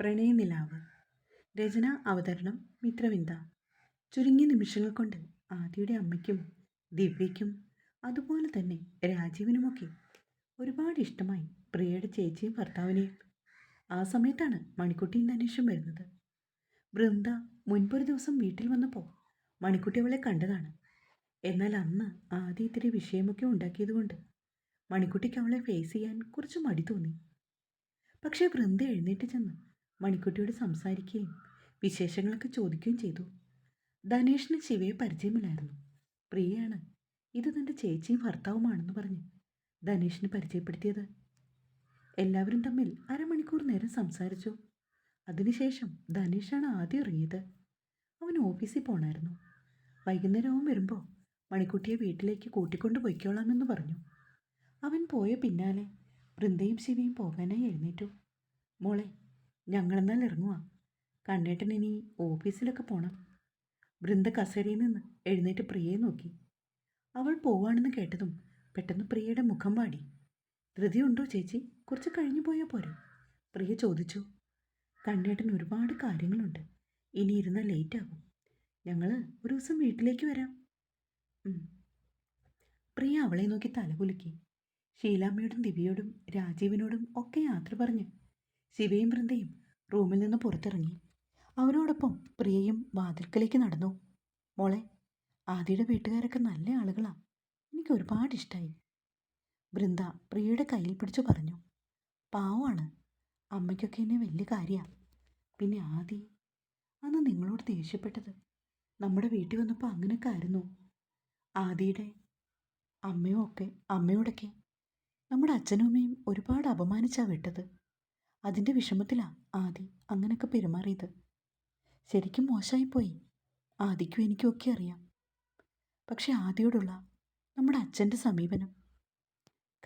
പ്രണയനിലാവ് രചന അവതരണം മിത്രവിന്ദ. ചുരുങ്ങിയ നിമിഷങ്ങൾ കൊണ്ട് ആദിയുടെ അമ്മയ്ക്കും ദിവ്യയ്ക്കും അതുപോലെ തന്നെ രാജീവിനുമൊക്കെ ഒരുപാട് ഇഷ്ടമായി പ്രിയയുടെ ചേച്ചിയും ഭർത്താവിനെയും. ആ സമയത്താണ് മണിക്കുട്ടിയും ധനേഷും വരുന്നത്. വൃന്ദ മുൻപൊരു ദിവസം വീട്ടിൽ വന്നപ്പോൾ മണിക്കുട്ടി അവളെ കണ്ടതാണ്. എന്നാൽ അന്ന് ആദ്യ ഇത്തിരി വിഷയമൊക്കെ ഉണ്ടാക്കിയതുകൊണ്ട് മണിക്കുട്ടിക്ക് അവളെ ഫേസ് ചെയ്യാൻ കുറച്ച് മടി തോന്നി. പക്ഷേ വൃന്ദ എഴുന്നേറ്റ് ചെന്ന് മണിക്കുട്ടിയോട് സംസാരിക്കുകയും വിശേഷങ്ങളൊക്കെ ചോദിക്കുകയും ചെയ്തു. ധനേഷിന് ശിവയെ പരിചയമില്ലായിരുന്നു. പ്രിയയാണ് ഇത് തന്റെ ചേച്ചിയും ഭർത്താവുമാണെന്ന് പറഞ്ഞ് ധനേഷിന് പരിചയപ്പെടുത്തിയത്. എല്ലാവരും തമ്മിൽ അരമണിക്കൂർ നേരം സംസാരിച്ചു. അതിനുശേഷം ധനേഷാണ് ആദ്യം ഇറങ്ങിയത്. അവൻ ഓഫീസിൽ പോണായിരുന്നു. വൈകുന്നേരം വരുമ്പോൾ മണിക്കുട്ടിയെ വീട്ടിലേക്ക് കൂട്ടിക്കൊണ്ട് പൊയ്ക്കോളാമെന്ന് പറഞ്ഞു. അവൻ പോയ പിന്നാലെ വൃന്ദയും ശിവയും പോകാനായി എഴുന്നേറ്റു. മോളെ ഞങ്ങളെന്നാൽ ഇറങ്ങുക കണ്ണേട്ടൻ ഇനി ഓഫീസിലൊക്കെ പോണം. വൃന്ദ കസേരയിൽ നിന്ന് എഴുന്നേറ്റ് പ്രിയയെ നോക്കി. അവൾ പോവാണെന്ന് കേട്ടതും പെട്ടെന്ന് പ്രിയയുടെ മുഖം വാടി. ധൃതിയുണ്ടോ ചേച്ചി? കുറച്ച് കഴിഞ്ഞു പോയാൽ പോരെ. പ്രിയ ചോദിച്ചു. കണ്ണേട്ടൻ ഒരുപാട് കാര്യങ്ങളുണ്ട്. ഇനി ഇരുന്നാൽ ലേറ്റ് ആകും ഞങ്ങൾ ഒരു ദിവസം വീട്ടിലേക്ക് വരാം. പ്രിയ അവളെ നോക്കി തലകുലുക്കി. ഷീലാമ്മയോടും ദിവ്യയോടും രാജീവിനോടും ഒക്കെ യാത്ര പറഞ്ഞ് ശിവയും വൃന്ദയും റൂമിൽ നിന്ന് പുറത്തിറങ്ങി. അവരോടൊപ്പം പ്രിയയും വാതിൽക്കലേക്ക് നടന്നു. മോളെ ആദിയുടെ വീട്ടുകാരൊക്കെ നല്ല ആളുകളാ. എനിക്ക് ഒരുപാട് ഇഷ്ടമായി വൃന്ദ പ്രിയയുടെ കയ്യിൽ പിടിച്ചു പറഞ്ഞു. പാവമാണ്. അമ്മയ്ക്കൊക്കെ എന്നെ വലിയ കാര്യമാണ് പിന്നെ ആദി അന്ന് നിങ്ങളോട് ദേഷ്യപ്പെട്ടത് നമ്മുടെ വീട്ടിൽ വന്നപ്പോൾ അങ്ങനെയൊക്കെ ആയിരുന്നു. ആദിയുടെ അമ്മയും ഒക്കെ അമ്മയോടൊക്കെ നമ്മുടെ അച്ഛനും അമ്മയും ഒരുപാട് അപമാനിച്ചാണ് വിട്ടത്. അതിന്റെ വിഷമത്തിലാണ് ആദി അങ്ങനെയൊക്കെ പെരുമാറിയത്. ശരിക്കും മോശമായിപ്പോയി ആദിക്കും എനിക്കും ഒക്കെ അറിയാം. പക്ഷെ ആദിയോടുള്ള നമ്മുടെ അച്ഛന്റെ സമീപനം.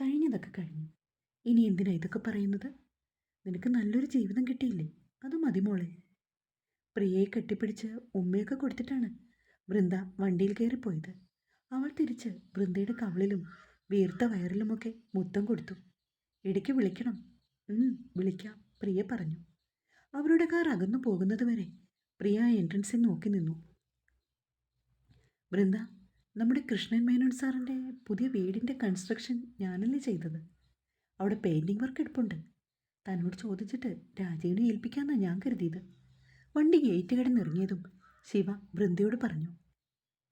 കഴിഞ്ഞതൊക്കെ കഴിഞ്ഞു. ഇനി എന്തിനാ ഇതൊക്കെ പറയുന്നത്? നിനക്ക് നല്ലൊരു ജീവിതം കിട്ടിയില്ലേ? അത് മതി മോളെ. പ്രിയയെ കെട്ടിപ്പിടിച്ച് ഉമ്മയൊക്കെ കൊടുത്തിട്ടാണ് വൃന്ദ വണ്ടിയിൽ കയറിപ്പോയത്. അവൾ തിരിച്ച് വൃന്ദയുടെ കവളിലും വീർത്ത വയറിലുമൊക്കെ മുത്തം കൊടുത്തു. ഇടയ്ക്ക് വിളിക്കണം. വിളിക്കാം. പ്രിയ പറഞ്ഞു. അവരുടെ കാർ അകന്നു പോകുന്നതുവരെ പ്രിയ എൻട്രൻസിൽ നോക്കി നിന്നു. വൃന്ദ നമ്മുടെ കൃഷ്ണൻ മേനോൻ സാറിന്റെ പുതിയ വീടിന്റെ കൺസ്ട്രക്ഷൻ ഞാനല്ലേ ചെയ്തത്? അവിടെ പെയിന്റിങ് വർക്ക് എടുപ്പുണ്ട്. തന്നോട് ചോദിച്ചിട്ട് രാജീവിനെ ഏൽപ്പിക്കാമെന്നാണ് ഞാൻ കരുതിയത്. വണ്ടി ഗേറ്റ് കിടന്നിറങ്ങിയതും ശിവ വൃന്ദയോട് പറഞ്ഞു.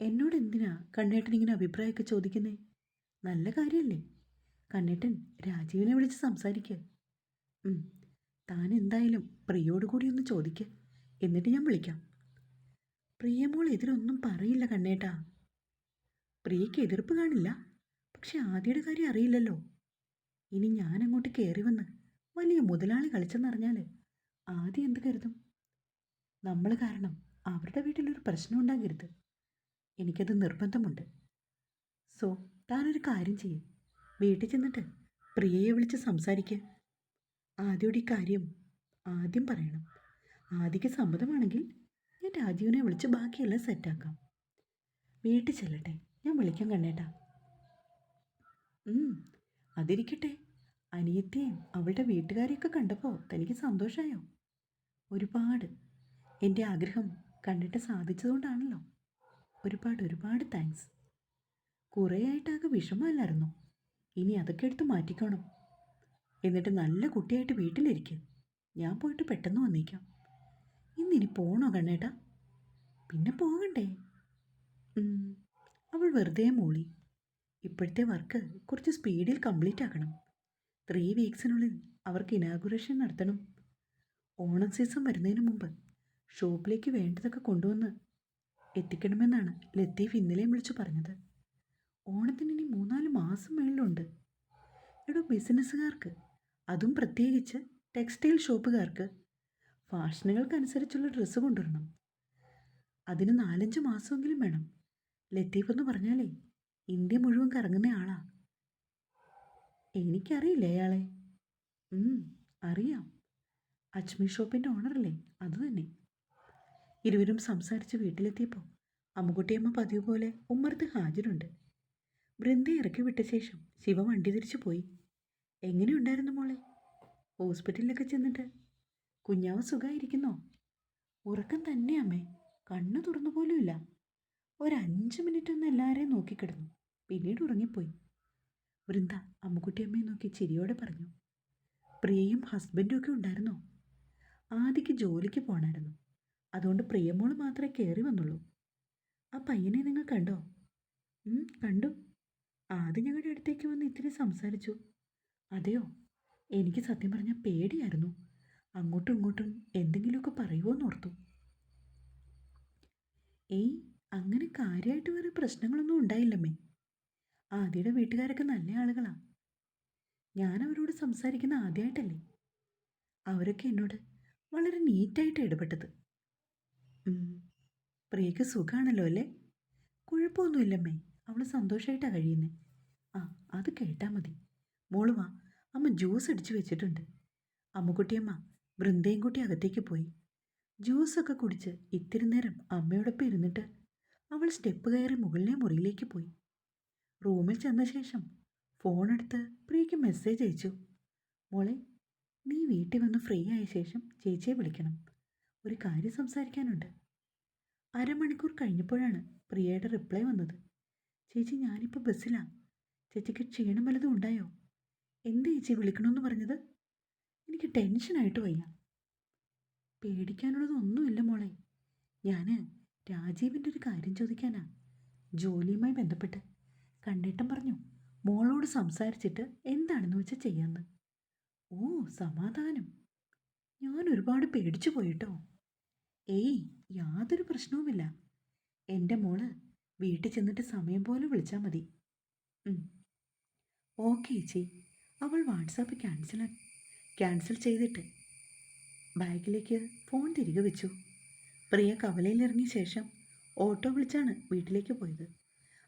എന്നോട് എന്തിനാ കണ്ണേട്ടൻ ഇങ്ങനെ അഭിപ്രായമൊക്കെ ചോദിക്കുന്നേ? നല്ല കാര്യമല്ലേ കണ്ണേട്ടൻ രാജീവിനെ വിളിച്ച് സംസാരിക്കുക താൻ എന്തായാലും പ്രിയോട് കൂടി ഒന്ന് ചോദിക്ക്. എന്നിട്ട് ഞാൻ വിളിക്കാം. പ്രിയമോൾ എതിരൊന്നും പറയില്ല കണ്ണേട്ടാ. പ്രിയയ്ക്ക് എതിർപ്പ് കാണില്ല. പക്ഷെ ആദ്യയുടെ കാര്യം അറിയില്ലല്ലോ. ഇനി ഞാൻ അങ്ങോട്ട് കയറി വന്ന് വലിയ മുതലാളി കളിച്ചെന്നറിഞ്ഞാൽ ആദ്യം എന്ത് കരുതും? നമ്മൾ കാരണം അവരുടെ വീട്ടിലൊരു പ്രശ്നം ഉണ്ടാകരുത്. എനിക്കത് നിർബന്ധമുണ്ട്. സോ താനൊരു കാര്യം ചെയ്യും. വീട്ടിൽ ചെന്നിട്ട് പ്രിയയെ വിളിച്ച് സംസാരിക്കുക ആദ്യയുടെ കാര്യം ആദ്യം പറയണം. ആദ്യക്ക് സമ്മതമാണെങ്കിൽ ഞാൻ രാജീവിനെ വിളിച്ച് ബാക്കിയെല്ലാം സെറ്റാക്കാം. വീട്ടിൽ ചെല്ലട്ടെ. ഞാൻ വിളിക്കാൻ കണ്ടേട്ടാ അതിരിക്കട്ടെ. അനിയത്തിയും അവളുടെ വീട്ടുകാരെയൊക്കെ കണ്ടപ്പോൾ തനിക്ക് സന്തോഷമായോ ഒരുപാട്. എന്റെ ആഗ്രഹം കണ്ടിട്ട് സാധിച്ചതുകൊണ്ടാണല്ലോ. ഒരുപാട് ഒരുപാട് താങ്ക്സ്. കുറേ ആയിട്ടാകെ വിഷമമല്ലായിരുന്നു? ഇനി അതൊക്കെ എടുത്ത് മാറ്റിക്കോണം. എന്നിട്ട് നല്ല കുട്ടിയായിട്ട് വീട്ടിലിരിക്കും. ഞാൻ പോയിട്ട് പെട്ടെന്ന് വന്നേക്കാം. ഇന്നിനി പോണോ കണ്ണേട്ടാ? പിന്നെ പോകണ്ടേ? അവൾ വെറുതെ മൂളി. ഇപ്പോഴത്തെ വർക്ക് കുറച്ച് സ്പീഡിൽ കംപ്ലീറ്റ് ആക്കണം. ത്രീ വീക്സിനുള്ളിൽ അവർക്ക് ഇനാഗുറേഷൻ നടത്തണം. ഓണം സീസൺ വരുന്നതിന് മുമ്പ് ഷോപ്പിലേക്ക് വേണ്ടതൊക്കെ കൊണ്ടുവന്ന് എത്തിക്കണമെന്നാണ് ലത്തീഫ് ഇന്നലെയും വിളിച്ചു പറഞ്ഞത്. ഓണത്തിന് ഇനി മൂന്നാൽ മാസം മേളിലുണ്ട്. എടോ ബിസിനസ്സുകാർക്ക് അതും പ്രത്യേകിച്ച് ടെക്സ്റ്റൈൽ ഷോപ്പുകാർക്ക് ഫാഷനുകൾക്കനുസരിച്ചുള്ള ഡ്രസ്സ് കൊണ്ടുവരണം. അതിന് നാലഞ്ച് മാസമെങ്കിലും വേണം. ലത്തീഫ് എന്ന് പറഞ്ഞാലേ ഇന്ത്യ മുഴുവൻ കറങ്ങുന്ന ആളാ. എനിക്കറിയില്ല അയാളെ? അറിയാം. അജ്മീർ ഷോപ്പിന്റെ ഓണറല്ലേ അത് തന്നെ. ഇരുവരും സംസാരിച്ച് വീട്ടിലെത്തിയപ്പോൾ അമ്മുകുട്ടിയമ്മ പതിവ് പോലെ ഉമ്മർത്ത് ഹാജരുണ്ട്. വൃന്ദ ഇറക്കി വിട്ട ശേഷം ശിവ വണ്ടി തിരിച്ചു പോയി എങ്ങനെയുണ്ടായിരുന്നു മോളെ? ഹോസ്പിറ്റലിലൊക്കെ ചെന്നിട്ട് കുഞ്ഞാവ് സുഖമായിരിക്കുന്നോ ഉറക്കം തന്നെ അമ്മേ. കണ്ണു തുറന്നു പോലുമില്ല ഒരഞ്ച് മിനിറ്റ് ഒന്ന് എല്ലാവരെയും നോക്കിക്കിടന്നു. പിന്നീട് ഉറങ്ങിപ്പോയി. വൃന്ദ അമ്മുക്കുട്ടിയമ്മയെ നോക്കി ചിരിയോടെ പറഞ്ഞു. പ്രിയയും ഹസ്ബൻഡും ഒക്കെ ഉണ്ടായിരുന്നോ? ആദിക്ക് ജോലിക്ക് പോണായിരുന്നു. അതുകൊണ്ട് പ്രിയമോൾ മാത്രമേ കയറി വന്നുള്ളൂ. ആ പയ്യനെ നിങ്ങൾ കണ്ടോ? കണ്ടു. ആദ്യം ഞങ്ങളുടെ അടുത്തേക്ക് വന്ന് ഇത്തിരി സംസാരിച്ചു. അതെയോ? എനിക്ക് സത്യം പറഞ്ഞാൽ പേടിയായിരുന്നു. അങ്ങോട്ടും ഇങ്ങോട്ടും എന്തെങ്കിലുമൊക്കെ പറയുമോയെന്ന് ഓർത്തു. ഏയ് അങ്ങനെ കാര്യമായിട്ട് വേറെ പ്രശ്നങ്ങളൊന്നും ഉണ്ടായില്ലമ്മേ. ആദ്യയുടെ വീട്ടുകാരൊക്കെ നല്ല ആളുകളാ. ഞാൻ അവരോട് സംസാരിക്കുന്ന ആദ്യമായിട്ടല്ലേ അവരൊക്കെ എന്നോട് വളരെ നീറ്റായിട്ട് ഇടപെട്ടത്. പ്രിയക്ക് സുഖാണല്ലോ അല്ലേ? കുഴപ്പമൊന്നുമില്ലമ്മേ. അവൾ സന്തോഷമായിട്ടാണ് കഴിയുന്നത് ആ അത് കേട്ടാൽ മതി. മോൾ വാ. അമ്മ ജ്യൂസ് അടിച്ചു വെച്ചിട്ടുണ്ട്. അമ്മുക്കുട്ടിയമ്മ വൃന്ദയും കുട്ടി അകത്തേക്ക് പോയി. ജ്യൂസൊക്കെ കുടിച്ച് ഇത്തിരി നേരം അമ്മയോടൊപ്പം ഇരുന്നിട്ട് അവൾ സ്റ്റെപ്പ് കയറി മുകളിലെ മുറിയിലേക്ക് പോയി. റൂമിൽ ചെന്ന ശേഷം ഫോണെടുത്ത് പ്രിയയ്ക്ക് മെസ്സേജ് അയച്ചു. മോളെ നീ വീട്ടിൽ വന്ന് ഫ്രീ ആയ ശേഷം ചേച്ചിയെ വിളിക്കണം. ഒരു കാര്യം സംസാരിക്കാനുണ്ട്. അരമണിക്കൂർ കഴിഞ്ഞപ്പോഴാണ് പ്രിയയുടെ റിപ്ലൈ വന്നത്. ചേച്ചി ഞാനിപ്പോൾ ബസ്സിലാണ് ചേച്ചിക്ക് ക്ഷീണം വല്ലതും ഉണ്ടായോ? എന്ത് ചേച്ചി വിളിക്കണമെന്ന് പറഞ്ഞത്? എനിക്ക് ടെൻഷനായിട്ട് വയ്യ. പേടിക്കാനുള്ളതൊന്നുമില്ല മോളെ. ഞാൻ രാജീവിന്റെ ഒരു കാര്യം ചോദിക്കാനാ. ജോലിയുമായി ബന്ധപ്പെട്ട്. കണ്ണേട്ടൻ പറഞ്ഞു മോളോട് സംസാരിച്ചിട്ട് എന്താണെന്ന് വെച്ചാൽ ചെയ്യാമെന്ന് ഓ സമാധാനം. ഞാൻ ഒരുപാട് പേടിച്ചു പോയിട്ടോ. ഏയ് യാതൊരു പ്രശ്നവുമില്ല. എന്റെ മോൾ വീട്ടിൽ ചെന്നിട്ട് സമയം പോലെ വിളിച്ചാൽ മതി. ഓക്കെ ചേച്ചി. അവൾ വാട്സാപ്പ് ക്യാൻസൽ ക്യാൻസൽ ചെയ്തിട്ട് ബാഗിലേക്ക് ഫോൺ തിരികെ വെച്ചു. പ്രിയ കവലയിലിറങ്ങിയ ശേഷം ഓട്ടോ വിളിച്ചാണ് വീട്ടിലേക്ക് പോയത്.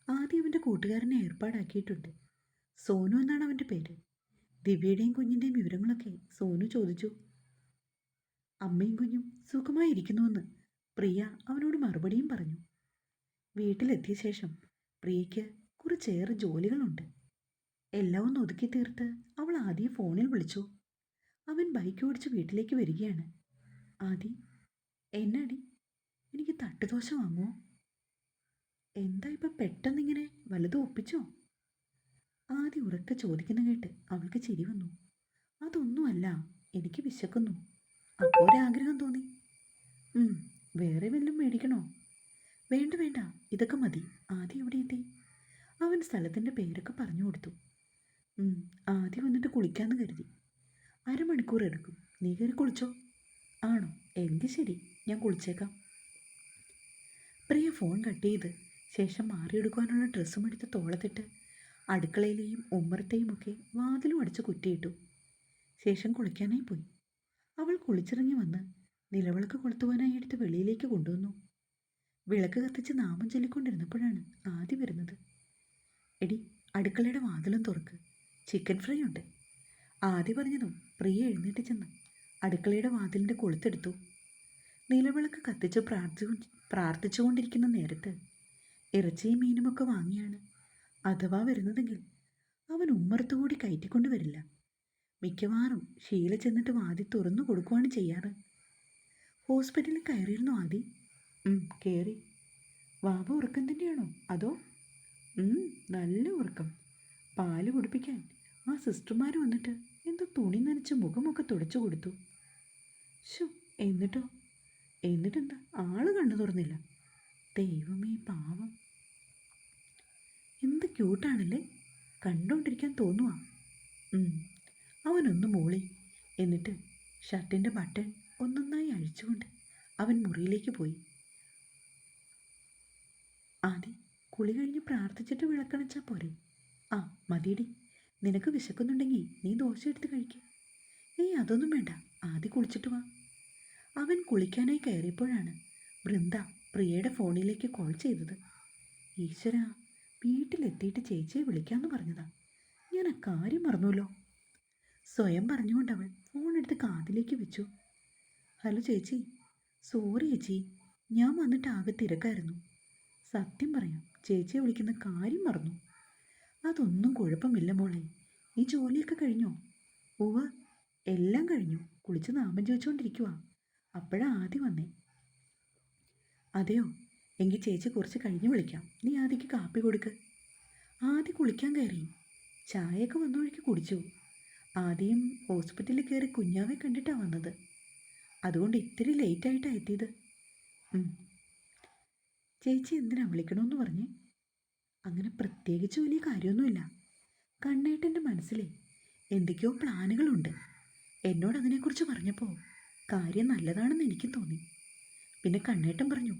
ആദ്യം അവന്റെ കൂട്ടുകാരനെ ഏർപ്പാടാക്കിയിട്ടുണ്ട്. സോനു എന്നാണ് അവന്റെ പേര്. ദിവ്യയുടെയും കുഞ്ഞിന്റെയും വിവരങ്ങളൊക്കെ സോനു ചോദിച്ചു. അമ്മയും കുഞ്ഞും സുഖമായിരിക്കുന്നുവെന്ന് പ്രിയ അവനോട് മറുപടിയും പറഞ്ഞു. വീട്ടിലെത്തിയ ശേഷം പ്രിയയ്ക്ക് കുറച്ചേറെ ജോലികളുണ്ട്. എല്ലാം ഒന്ന് ഒതുക്കി തീർത്ത് അവൾ ആദ്യം ഫോണിൽ വിളിച്ചു. അവൻ ബൈക്ക് ഓടിച്ച് വീട്ടിലേക്ക് വരികയാണ്. ആദി എന്നാടി? എനിക്ക് തട്ടുദോശ വാങ്ങുമോ എന്താ ഇപ്പം പെട്ടെന്നിങ്ങനെ വലുത് ഒപ്പിച്ചോ? ആദി ഉറക്കെ ചോദിക്കുന്ന കേട്ട് അവൾക്ക് ചിരി വന്നു. അതൊന്നുമല്ല എനിക്ക് വിശക്കുന്നു. അപ്പോൾ ഒരാഗ്രഹം തോന്നി. വേറെ വല്ലതും മേടിക്കണോ? വേണ്ട വേണ്ട ഇതൊക്കെ മതി. ആദ്യം എവിടെ എത്തി? അവൻ സ്ഥലത്തിന്റെ പേരൊക്കെ പറഞ്ഞു കൊടുത്തു. ആദ്യം വന്നിട്ട് കുളിക്കാമെന്ന് കരുതി. അരമണിക്കൂർ എടുക്കും. നീ കയറി കുളിച്ചോ? ആണോ? എങ്കിൽ ശരി. ഞാൻ കുളിച്ചേക്കാം. പ്രിയ ഫോൺ കട്ട് ചെയ്ത് ശേഷം മാറിയെടുക്കാനുള്ള ഡ്രസ്സും എടുത്ത് തോളത്തിട്ട് അടുക്കളയിലെയും ഉമ്മറത്തെയും ഒക്കെ വാതിലും അടിച്ച് കുറ്റിയിട്ടു. ശേഷം കുളിക്കാനായി പോയി. അവൾ കുളിച്ചിറങ്ങി വന്ന് നിലവിളക്ക് കൊളുത്തുവാനായി എടുത്ത് വെളിയിലേക്ക് കൊണ്ടുവന്നു. വിളക്ക് കത്തിച്ച് നാമം ചൊല്ലിക്കൊണ്ടിരുന്നപ്പോഴാണ് ആദ്യം വരുന്നത്. എടി അടുക്കളയുടെ വാതിലും തുറക്ക്. ചിക്കൻ ഫ്രൈ ഉണ്ട് ആദ്യം പറഞ്ഞതും പ്രിയ എഴുന്നേറ്റ് ചെന്ന് അടുക്കളയുടെ വാതിലിന്റെ കൊളുത്തെടുത്തു. നിലവിളക്ക് കത്തിച്ച് പ്രാർത്ഥിച്ചു പ്രാർത്ഥിച്ചുകൊണ്ടിരിക്കുന്ന നേരത്ത് ഇറച്ചിയും മീനുമൊക്കെ വാങ്ങിയാണ്. അഥവാ വരുന്നതെങ്കിൽ അവൻ ഉമ്മറത്തുകൂടി കയറ്റിക്കൊണ്ട് വരില്ല. മിക്കവാറും ഷീല ചെന്നിട്ട് വാതി തുറന്നു കൊടുക്കുവാണ് ചെയ്യാറ്. ഹോസ്പിറ്റലിൽ കയറിയിരുന്നു ആദി. കയറി വാവ ഉറക്കം തന്നെയാണോ? അതോ? നല്ല ഉറക്കം. പാൽ കുടിപ്പിക്കാൻ. ആ സിസ്റ്റർമാർ വന്നിട്ട് എന്തോ തുണി നനച്ച് മുഖമൊക്കെ തുടച്ചു കൊടുത്തു. ഷോ എന്നിട്ടോ? എന്നിട്ടെന്താ? ആൾ കണ്ടു തുറന്നില്ല. ദൈവമേ പാവം. എന്ത് ക്യൂട്ടാണല്ലേ? കണ്ടുകൊണ്ടിരിക്കാൻ തോന്നുവാ. അവനൊന്ന് മൂളി. എന്നിട്ട് ഷർട്ടിന്റെ ബട്ടൺ ഒന്നൊന്നായി അഴിച്ചുകൊണ്ട് അവൻ മുറിയിലേക്ക് പോയി. ആദ്യം കുളി കഴിഞ്ഞ് പ്രാർത്ഥിച്ചിട്ട് വിളക്കണച്ചാൽ പോരെ. ആ മതിയടി. നിനക്ക് വിശക്കുന്നുണ്ടെങ്കിൽ നീ ദോശ എടുത്ത് കഴിക്ക. ഏയ് അതൊന്നും വേണ്ട. ആദ്യം കുളിച്ചിട്ട് വാ. അവൻ കുളിക്കാനായി കയറിയപ്പോഴാണ് വൃന്ദ പ്രിയയുടെ ഫോണിലേക്ക് കോൾ ചെയ്തത്. ഈശ്വര വീട്ടിലെത്തിയിട്ട് ചേച്ചിയെ വിളിക്കാമെന്ന് പറഞ്ഞതാ. ഞാൻ ആ കാര്യം മറന്നുല്ലോ. സ്വയം പറഞ്ഞുകൊണ്ട് അവൾ ഫോൺ എടുത്ത് കാതിലേക്ക് വെച്ചു. ഹലോ ചേച്ചി. സോറി ചേച്ചി. ഞാൻ വന്നിട്ട് ആകെ തിരക്കായിരുന്നു. സത്യം പറയാം ചേച്ചിയെ വിളിക്കുന്ന കാര്യം മറന്നു. അതൊന്നും കുഴപ്പമില്ല മോളെ. നീ ജോലിയൊക്കെ കഴിഞ്ഞോ? ഉവ എല്ലാം കഴിഞ്ഞു. കുളിച്ച് നാമം ചോദിച്ചുകൊണ്ടിരിക്കുക അപ്പോഴാ ആദ്യം വന്നേ. അതെയോ? എങ്കിൽ ചേച്ചി കുറച്ച് കഴിഞ്ഞ് വിളിക്കാം. നീ ആദ്യക്ക് കാപ്പി കൊടുക്ക്. ആദ്യം കുളിക്കാൻ കയറി. ചായയൊക്കെ വന്ന വഴിക്ക് കുടിച്ചു. ആദ്യം ഹോസ്പിറ്റലിൽ കയറി കുഞ്ഞാവെ കണ്ടിട്ടാണ് വന്നത്. അതുകൊണ്ട് ഇത്തിരി ലേറ്റായിട്ടാണ് എത്തിയത്. ചേച്ചി എന്തിനാണ് വിളിക്കണമെന്ന് പറഞ്ഞേ. അങ്ങനെ പ്രത്യേകിച്ച് വലിയ കാര്യമൊന്നുമില്ല. കണ്ണേട്ടന്റെ മനസ്സിലെ എന്തൊക്കെയോ പ്ലാനുകളുണ്ട്. എന്നോട് അതിനെക്കുറിച്ച് പറഞ്ഞപ്പോൾ കാര്യം നല്ലതാണെന്ന് എനിക്ക് തോന്നി. പിന്നെ കണ്ണേട്ടൻ പറഞ്ഞു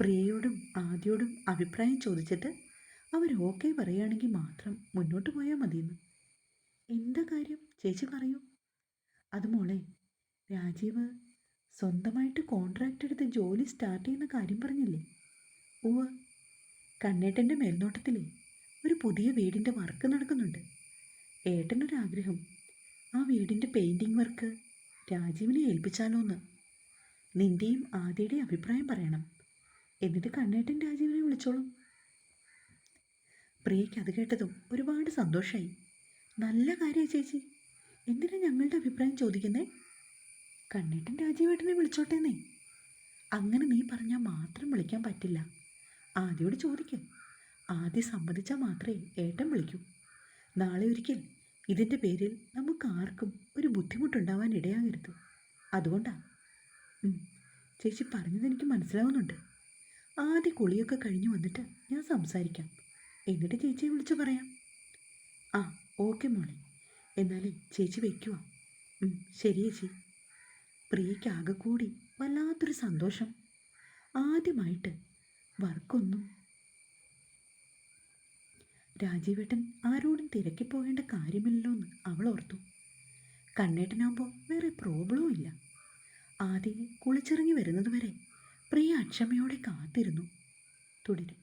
പ്രിയയോടും ആദ്യയോടും അഭിപ്രായം ചോദിച്ചിട്ട് അവർ ഓക്കെ പറയുകയാണെങ്കിൽ മാത്രം മുന്നോട്ട് പോയാൽ മതിയെന്ന്. എന്താ കാര്യം? ചേച്ചി പറയൂ. അത് മോളെ രാജീവ് സ്വന്തമായിട്ട് കോൺട്രാക്റ്റ് എടുത്ത് ജോലി സ്റ്റാർട്ട് ചെയ്യുന്ന കാര്യം പറഞ്ഞില്ലേ? ഉവ്വ്. കണ്ണേട്ടന്റെ മേൽനോട്ടത്തിലേ ഒരു പുതിയ വീടിന്റെ വർക്ക് നടക്കുന്നുണ്ട്. ഏട്ടനൊരാഗ്രഹം. ആ വീടിന്റെ പെയിന്റിങ് വർക്ക് രാജീവിനെ ഏൽപ്പിച്ചാലോ എന്ന് നിന്റെയും ആദ്യയുടെയും അഭിപ്രായം പറയണം. എന്നിട്ട് കണ്ണേട്ടൻ രാജീവിനെ വിളിച്ചോളും. പ്രിയയ്ക്ക് അത് കേട്ടതും ഒരുപാട് സന്തോഷമായി നല്ല കാര്യമാണ് ചേച്ചി. എന്തിനാ ഞങ്ങളുടെ അഭിപ്രായം ചോദിക്കുന്നേ? കണ്ണേട്ടൻ രാജീവേട്ടനെ വിളിച്ചോട്ടേന്നേ. അങ്ങനെ നീ പറഞ്ഞാൽ മാത്രം വിളിക്കാൻ പറ്റില്ല. ആദ്യോട് ചോദിക്കും. ആദ്യം സമ്മതിച്ചാൽ മാത്രമേ ഏട്ടൻ വിളിക്കൂ. നാളെ ഒരിക്കൽ ഇതിന്റെ പേരിൽ നമുക്ക് ആർക്കും ഒരു ബുദ്ധിമുട്ടുണ്ടാവാൻ ഇടയാകരുത്. അതുകൊണ്ടാണ് ചേച്ചി പറഞ്ഞത് എനിക്ക് മനസ്സിലാവുന്നുണ്ട്. ആദ്യ കുളിയൊക്കെ കഴിഞ്ഞു വന്നിട്ട് ഞാൻ സംസാരിക്കാം. എന്നിട്ട് ചേച്ചിയെ വിളിച്ചു പറയാം. ആ ഓക്കെ മോളെ. എന്നാലേ ചേച്ചി വയ്ക്കുക ശരി ചേച്ചി. പ്രിയയ്ക്ക് ആകെ കൂടി വല്ലാത്തൊരു സന്തോഷം. ആദ്യമായിട്ട് വർക്കൊന്നും രാജീവേട്ടൻ ആരോടും തിരക്കി പോകേണ്ട കാര്യമില്ലല്ലോ എന്ന് അവൾ ഓർത്തു. കണ്ണേട്ടനാകുമ്പോൾ വേറെ പ്രോബ്ലവും ഇല്ല. ആദ്യം കുളിച്ചിറങ്ങി വരുന്നതുവരെ പ്രിയ അക്ഷമയോടെ കാത്തിരുന്നു. തുടരും.